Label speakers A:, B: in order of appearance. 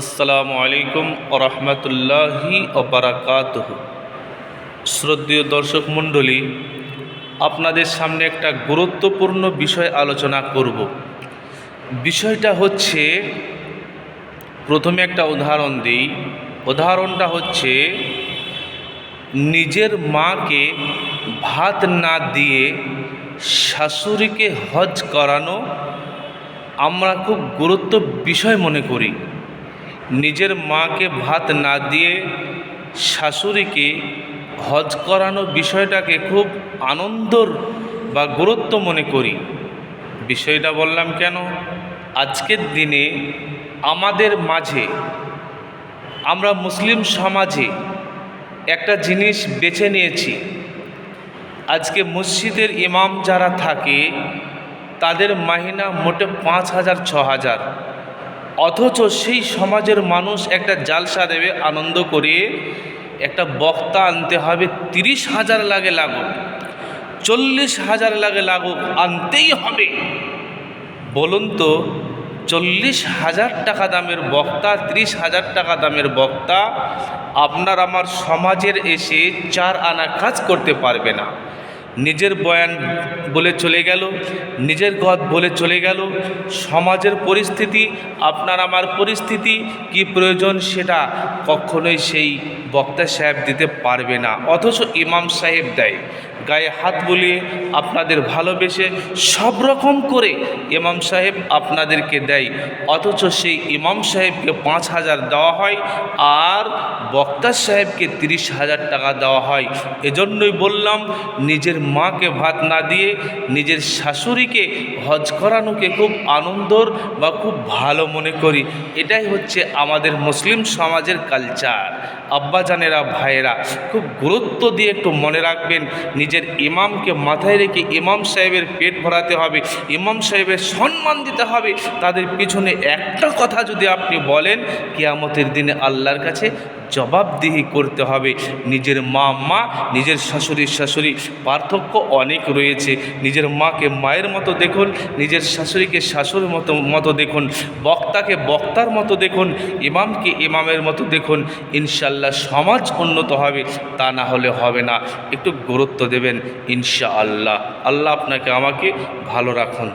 A: আসসালামু আলাইকুম রহমতুল্লাহি ওবরাকাত শ্রদ্ধেয় দর্শক মণ্ডলী, আপনাদের সামনে একটা গুরুত্বপূর্ণ বিষয় আলোচনা করব। বিষয়টা হচ্ছে, প্রথমে একটা উদাহরণ দিই। উদাহরণটা হচ্ছে, নিজের মাকে ভাত না দিয়ে শাশুড়িকে হজ করানো আমরা খুব গুরুত্ব বিষয় মনে করি। নিজের মাকে ভাত না দিয়ে শাশুড়িকে হজ করানো বিষয়টাকে খুব আনন্দর বা গুরুত্ব মনে করি। বিষয়টা বললাম কেন? আজকের দিনে আমাদের মাঝে আমরা মুসলিম সমাজে একটা জিনিস বেছে নিয়েছি। আজকে মসজিদের ইমাম যারা থাকে, তাদের মাহিনা মোটে পাঁচ হাজার, ছ হাজার। অথচ সেই সমাজের মানুষ একটা জালসা দেবে, আনন্দ করে একটা বক্তা আনতে হবে, তিরিশ হাজার লাগে লাগুক, চল্লিশ হাজার লাগে লাগুক, আনতেই হবে। বলুন তো, চল্লিশ হাজার টাকা দামের বক্তা, ত্রিশ হাজার টাকা দামের বক্তা, আপনার আমার সমাজের এসে চার আনা কাজ করতে পারবে না। নিজের বয়ান বলে চলে গেল, নিজের গদ বলে চলে গেল, সমাজের পরিস্থিতি, আপনার আমার পরিস্থিতি, কি প্রয়োজন সেটা কখনোই সেই বক্তা সাহেব দিতে পারবে না। অথচ ইমাম সাহেব দেয়, গায়ে হাত বুলিয়ে আপনাদের ভালোবেসে সব রকম করে ইমাম সাহেব আপনাদেরকে দেয়, অথচ সেই ইমাম সাহেবকে পাঁচ হাজার দেওয়া হয় আর বক্তা সাহেবকে তিরিশ হাজার টাকা দেওয়া হয়। এজন্যই বললাম, নিজের মাকে ভাত না দিয়ে নিজের শাশুড়িকে হজ করানোকে খুব আনন্দর বা খুব ভালো মনে করি। এটাই হচ্ছে আমাদের মুসলিম সমাজের কালচার আব্বাজানেরা, ভাইয়েরা, খুব গুরুত্ব দিয়ে একটু মনে রাখবেন, নিজের ইমামকে মাথায় রেখে ইমাম সাহেবের পেট ভরাতে হবে, ইমাম সাহেবের সম্মান দিতে হবে, তাদের পিছনে একটা কথা যদি আপনি বলেন, কিয়ামতের দিনে আল্লাহর কাছে জবাবদিহি করতে হবে। নিজের মা মা, নিজের শাশুড়ির শাশুড়ি, পার্থক্য অনেক রয়েছে। নিজের মাকে মায়ের মতো দেখুন, নিজের শাশুড়িকে শাশুড়ির মতো মতো দেখুন, বক্তাকে বক্তার মতো দেখুন, ইমামকে ইমামের মতো দেখুন ইনশাল্লাহ সমাজ উন্নত হবে, তা না হলে হবে না। একটু গুরুত্ব দেবেন ইনশা আল্লাহ আল্লাহ আপনাকে আমাকে ভালো রাখুন।